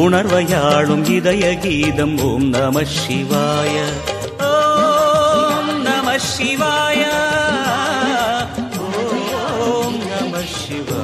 உணர்வையாளும் இதய கீதம் ஓம் நம சிவாய. ஓம் நம சிவாய. ஓம் நம சிவாய.